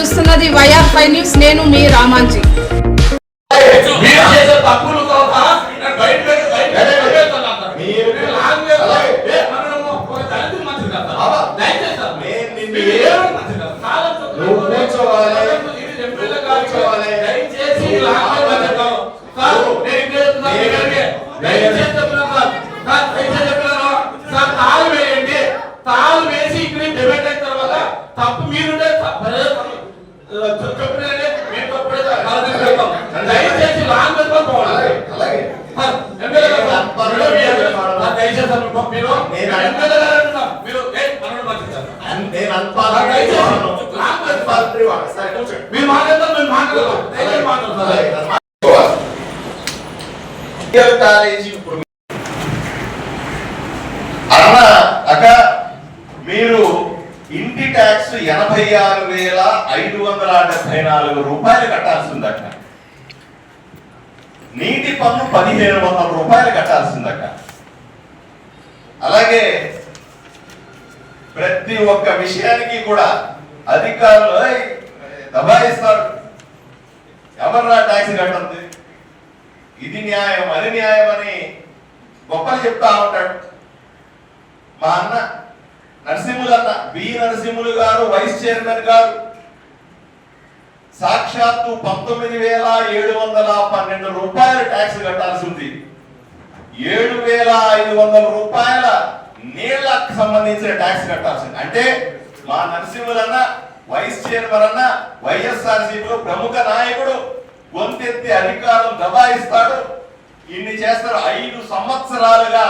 చూస్తున్నది YR five news. నేను మీ రామాంజీ. దయచేసి దయచేసి మీరు- నేను. మీరు నేను. మీరు మాట్లాడతాం మేము మాట్లాడతాం. కాలేజీ అన్న అక్క మీరు ఇంటి ట్యాక్స్ ఎనభై ఆరు వేల ఐదు వందల డెబ్బై నాలుగు రూపాయలు కట్టాల్సిందక్క. నీటి పన్ను పదిహేను వందల రూపాయలు కట్టాల్సిందక్క. అలాగే ప్రతి ఒక్క విషయానికి కూడా అధికారులు దబాయిస్తారు. ఎవర్రా ట్యాక్సీ కట్టండి ఇది న్యాయం అది న్యాయం అని గొప్పలు చెప్తా ఉంటాడు మా అన్న నరసింహులు అన్న బి. నరసింహులు గారు వైస్ చైర్మన్ గారు సాక్షాత్తు పంతొమ్మిది వేల ఏడు వందల పన్నెండు రూపాయలు ట్యాక్స్ కట్టాల్సి ఉంది. ఏడు వేల ఐదు వందల రూపాయల నీళ్ళకు సంబంధించిన ట్యాక్స్ కట్టాల్సింది. అంటే మా నరసింహులన్న వైస్ చైర్మన్ అన్న వైఎస్ఆర్సీపీలో ప్రముఖ నాయకుడు గొంతెత్తి అధికారం దబాయిస్తాడు. ఇన్ని చేస్తారు. ఐదు సంవత్సరాలుగా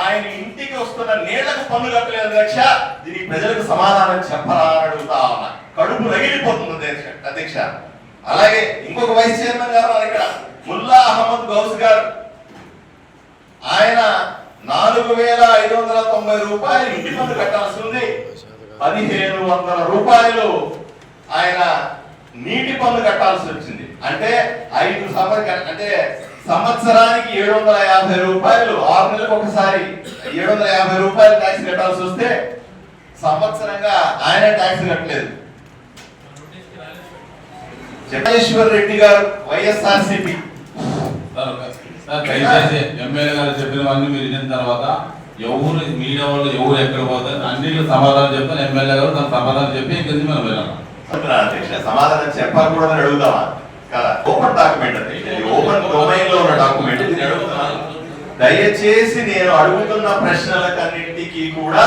ఆయన ఇంటికి వస్తున్న నీళ్ళకు పన్ను కట్టలేదు అధ్యక్ష దీనికి ప్రజలకు సమాధానం చెప్పరా అని అడుగుతా ఉన్నా. కడుపు రగిలిపోతుంది అధ్యక్ష అలాగే ఇంకొక వైస్ చైర్మన్ గారు ఇక్కడ. ముల్లా అహ్మద్ గౌస్ గారు. నాలుగు వేల ఐదు వందల తొంభై రూపాయలు ఇంటి పన్ను కట్టాల్సి ఉంది. పదిహేను వందల రూపాయలు ఆయన నీటి పన్ను కట్టాల్సి వచ్చింది. అంటే ఐదు సంవత్సరం అంటే సంవత్సరానికి ఏడు వందల యాభై రూపాయలు ఆరు నెలలకు ఒకసారి ఏడు వందల యాభై రూపాయలు ట్యాక్స్ కట్టాల్సి వస్తే సంవత్సరంగా ఆయన ట్యాక్స్ కట్టలేదు. జగదీశ్వర్ రెడ్డి గారు వైఎస్ఆర్సిపి సార్ దయచేసి ఎమ్మెల్యే గారు చెప్పినవన్నీ మీరు విన్న తర్వాత ఎవరు మీడియా వాళ్ళు ఎవరు ఎక్కడ పోతారు అన్నిటికీ సమాధానం చెప్తాను ఎమ్మెల్యే గారు తన సమాధానం చెప్పి నుంచి మనం అధ్యక్ష సమాధానం చెప్పకూడదని అడుగుదామా కదా? ఓపెన్ డాక్యుమెంట్ అది. ఓపెన్ డొమైన్లో ఉన్న డాక్యుమెంట్. అడుగుతున్నాను దయచేసి నేను అడుగుతున్న ప్రశ్నలకన్నింటికి కూడా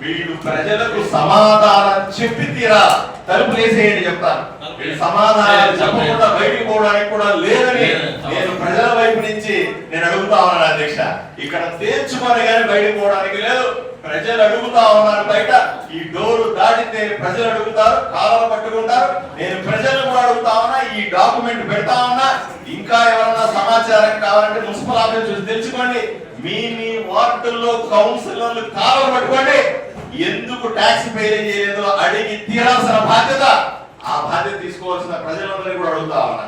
వీళ్ళు ప్రజలకు సమాధానం చెప్పి తీరా. తలుపులు వేసేయండి చెప్తాను. వీళ్ళు సమాధానం చెప్పకుండా బయటికి పోవడానికి కూడా లేదని నేను ప్రజల వైపు నుంచి నేను అడుగుతా ఉన్నాను అధ్యక్ష ఇక్కడ తేల్చుకొని కానీ బయటికి పోవడానికి లేదు. ప్రజలు అడుగుతా ఉన్నారు బయట. ఈ డోరు దాటితే ప్రజలు అడుగుతారు కాలం పట్టుకుంటారు. నేను ప్రజలు కూడా అడుగుతా ఉన్నా ఈ డాక్యుమెంట్ పెడతా ఉన్నా. ఇంకా ఎవరన్నా సమాచారం కావాలంటే మున్సిపల్ ఆఫీస్ చూసి తెలుసుకోండి. మీ మీ వార్డుల్లో కౌన్సిలర్లు కాలం పట్టుకోండి. ఎందుకు ట్యాక్స్ పే చేయలేదో అడిగి తీరాల్సిన బాధ్యత. ఆ బాధ్యత తీసుకోవాల్సిన ప్రజలందరినీ కూడా అడుగుతా ఉన్నా.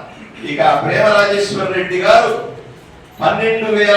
ఇక ప్రేమ రాజేశ్వర్ రెడ్డి గారు పన్నెండు వేల